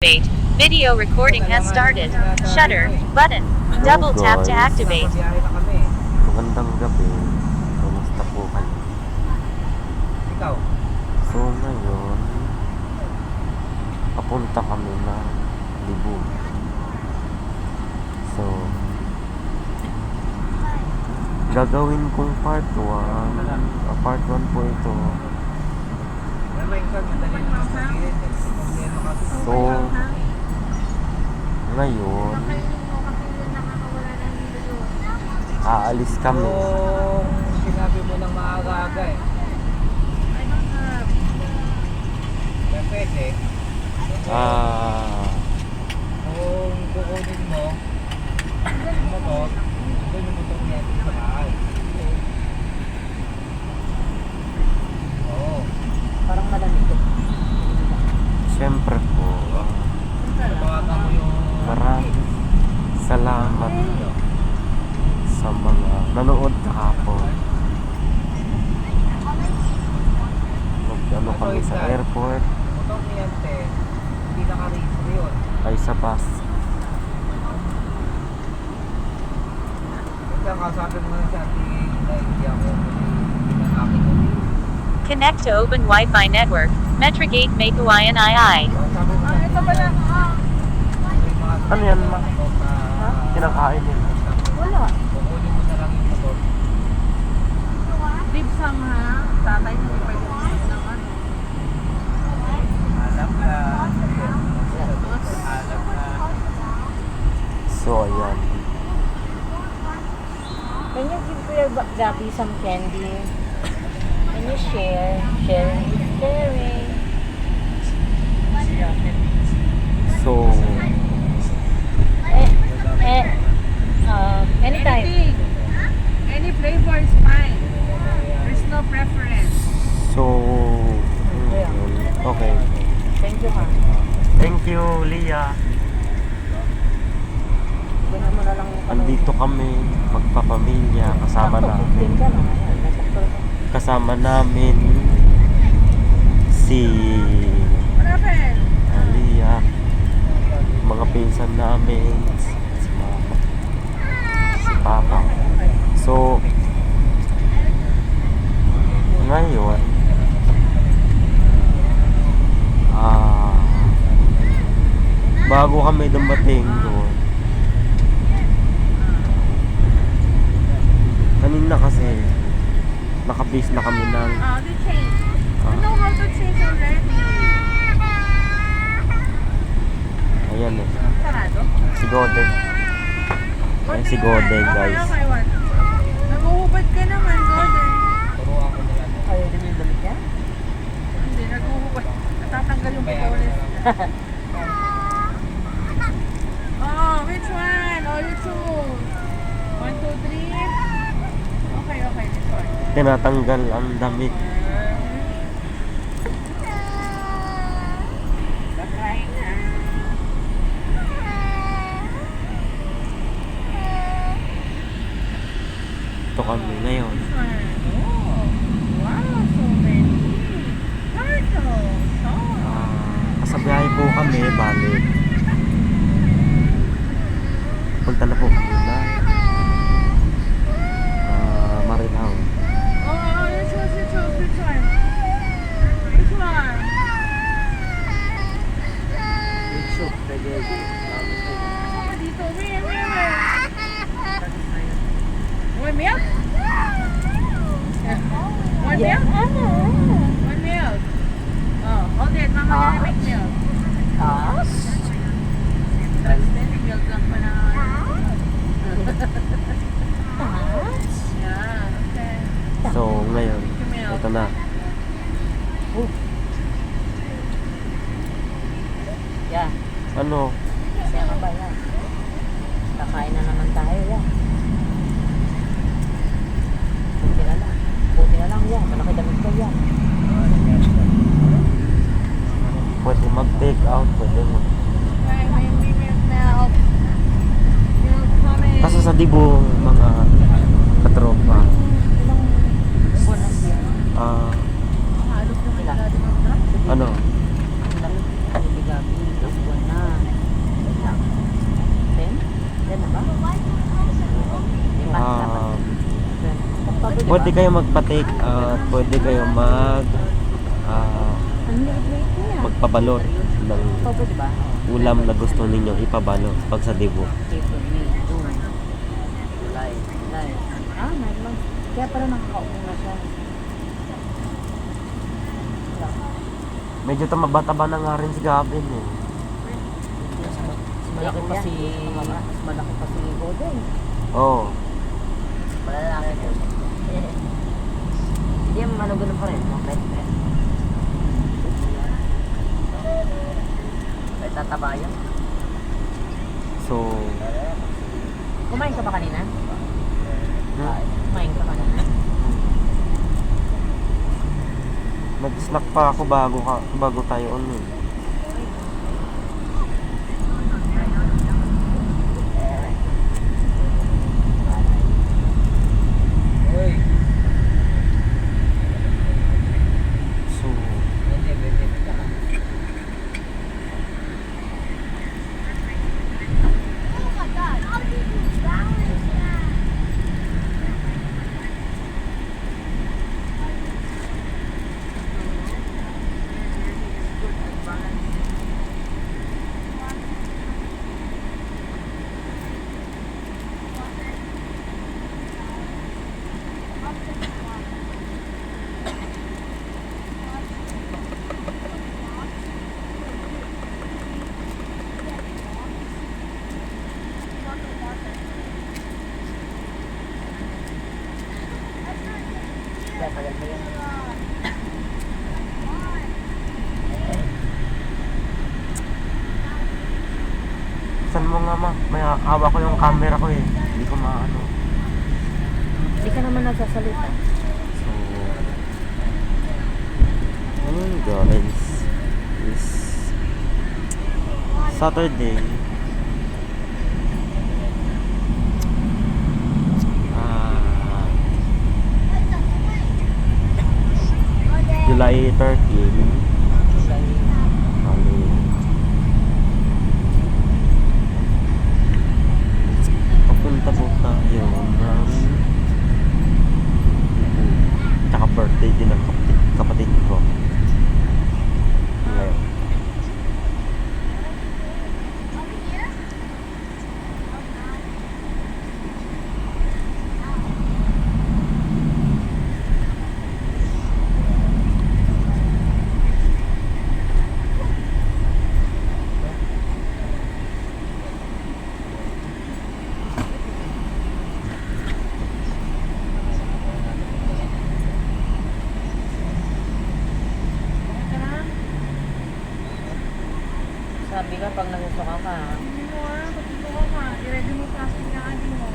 Activate. Video recording has started. Shutter. Button. Double tap to activate. Biyahe na kami. Magandang gabi. Kumusta po kayo? Ikaw? So ngayon, papunta kami na Libu. So, gagawin kong part 1. Ah, part 1 po ito. Ano ngayon, aalis kami. Kung sinabi mo ng maaga-aga eh. Pwede. Ah, Kung kukunin mo, yung motor, doon yung motor niya sa bahay. Oo. Parang malamig. syempre po, ah, Tawagan mo yung... maraming salamat sa mga nanood kahapon. Mag-ano kami sa airport, Motor niya, te, hindi naka-register yun. ay sa bus. Ang kasabi mo na sa ating na hindi ako hindi na akin yun. Connect to Open Wi-Fi network. Metrogate Makuayan II. Ang mo Ah, ito pala. Ah, Ano yan, ma? Kinakain nila. wala. Kukunin mo na lang yung motor. Bibsam ha. Tatay mo pa yung naman. Alam na. Alam na. So, ayan. Can you give your ba- Gabi some candy? Can you share? Sharing is caring. So, Eh, eh, um, anytime. Anything. Any flavor is fine. There's no preference. so, okay. Thank you, ha. Thank you, Lia. Ganyan mo na lang Andito kami, magpapamilya, kasama namin. Kasama namin si What happened? Lia, mga pinsan namin, si Mama, si Papa. So, ngayon, ah, bago kami dumating doon, kanina kasi, nakabase na kami ng, Oh, they changed. ah, You know how to change already. ayan eh, Godeng. Ayan si Godeng Okay, guys. Naguhubad ka naman, lang. Ayaw din yung damit niya? Hindi, naguhubad. Natatanggal yung butones. oh, which one? Oh, you choose. One, two, three. Okay, okay, this one. Tinatanggal ang damit. That's right. Ito kami ngayon. Oh, wow, so many. Turtles. Oh. Ah, kasabihay po kami, balik. Punta na po kami na ah, Marilao. Oh, oh, you choose, you choose. Which one? Which one? Kasama dito. Where, where, where? One milk? One Yeah. milk? One milk. Oh, hold it. Mama gonna make milk. Ah? Transmitting milk lang pa na. Ah? Yeah, okay. So, ngayon, ito na. Yeah. Ano? Kasi ano ba yan? Kakain na naman tayo, yan. Buti na lang. Buti na lang yan. Malaki damit ko yan. Pwede mag-take out, pwede mag... Coming. Kaso sa dibo, mga katropa, Ilang buwan na siya? ah, Halog na Ilan? kailangan ng truck. ano, Ilang Gabi, Gabi, ilang buwan na. Di Pwede kayo magpa-take out, pwede kayo mag ah, niya. magpabalot ng Oh, pwede ba? ulam na gusto ninyong ipabalot pag sa May, July, July. Ah, nine months. Kaya pala nakakaupo na siya. Medyo tumaba-taba na nga rin si Gavin eh. Mas malaki pa si... Mas malaki pa si Golden. Oo. Malalaki ko. Hindi yung ganun pa rin. Pet. Ay, tataba yun. So, Kumain ka ba kanina? hmm, Kumain ka kanina? nag-snack pa ako bago ka, bago tayo on eh. Uy, So, hindi, pwede ka. Kaya tagal mo yun. saan mo nga ma? May hawak ko yung camera ko eh. Hindi ko maano. Hindi ka naman nagsasalita. So, ayun guys. Is Saturday. Ah, July 13. Bali. Papunta po tayo ng Tsaka birthday din ng kapatid, kapatid ko. Ngayon. Ka pag nagsusuka ka, Hindi mo ah, patuto ka ka. I-ready mo plastic na adi mo.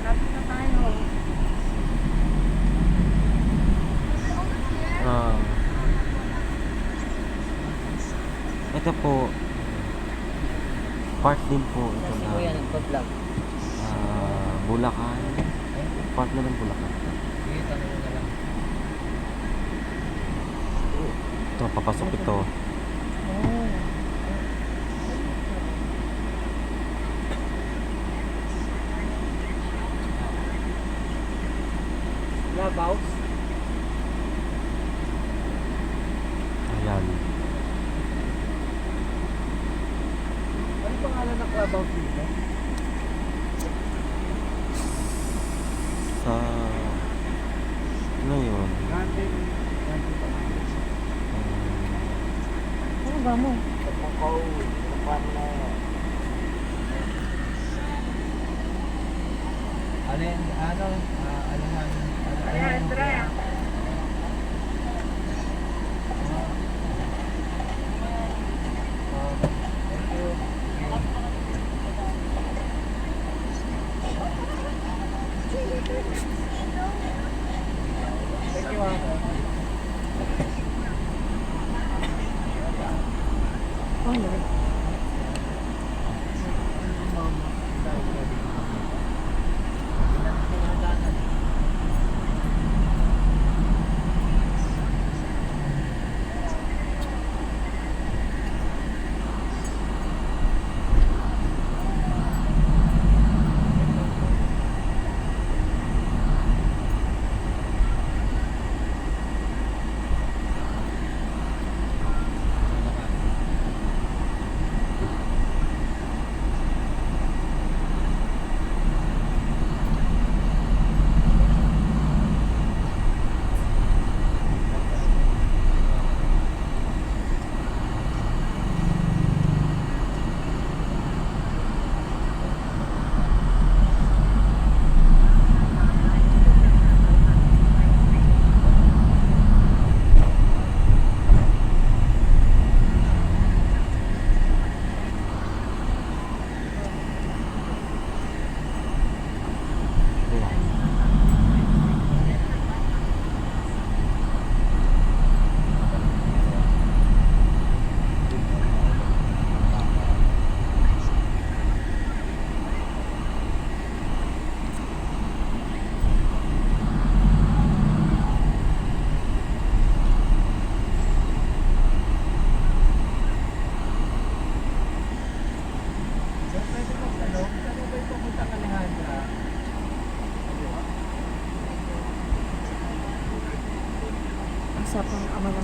Lapit na tayo. Ah. ito po, part din po ito na Kuya nagpa-vlog. ah, Bulacan. Part na ng Bulacan. Sige, tanong mo na lang. Ito, papasok ito. Clubhouse? Ayan. Ano pangalan ng clubhouse dito? Sa... Ano yun? Gandhi. Gandhi pa. Ba mo? Makaw. Kapan na. Ano yun? Ano? Ah, ano man? Ano, Kaya,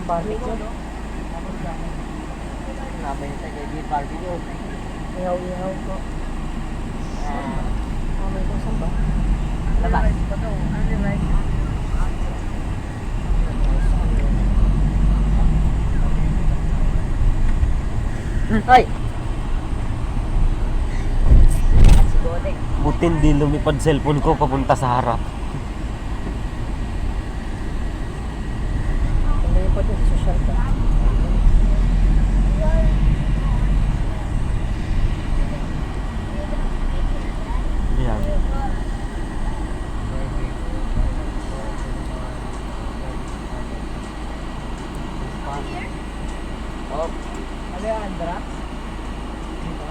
barbecue. Nabay na tayo di barbecue. Ihaw-ihaw ko. Ah, Oh, may kung saan ba? Butin di lumipad cellphone ko papunta sa harap. Tuloy pa din sa social ka. Yan. Oh. Ano yung Andra? Dito.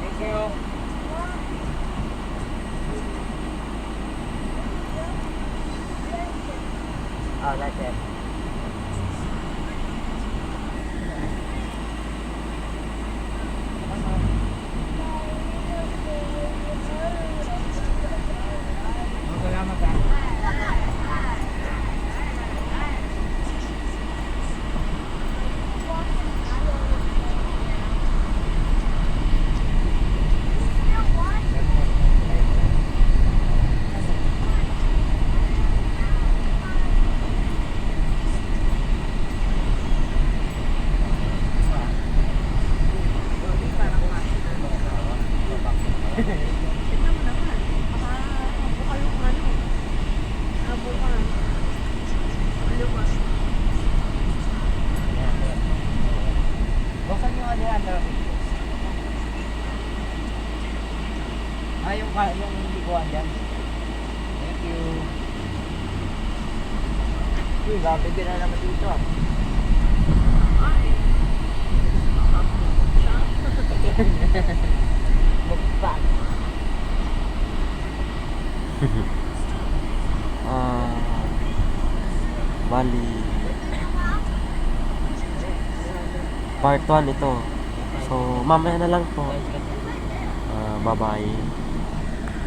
Thank you. Oh, that's it. Salamat ah. Buksan yung ano yung Andra Ah, yung, ka- yung likuan dyan. Thank you. Uy, barbecue na naman dito ah. Mukbang. Ah, bali. Part 1 ito. So, mamaya na lang po. Ah, bye-bye.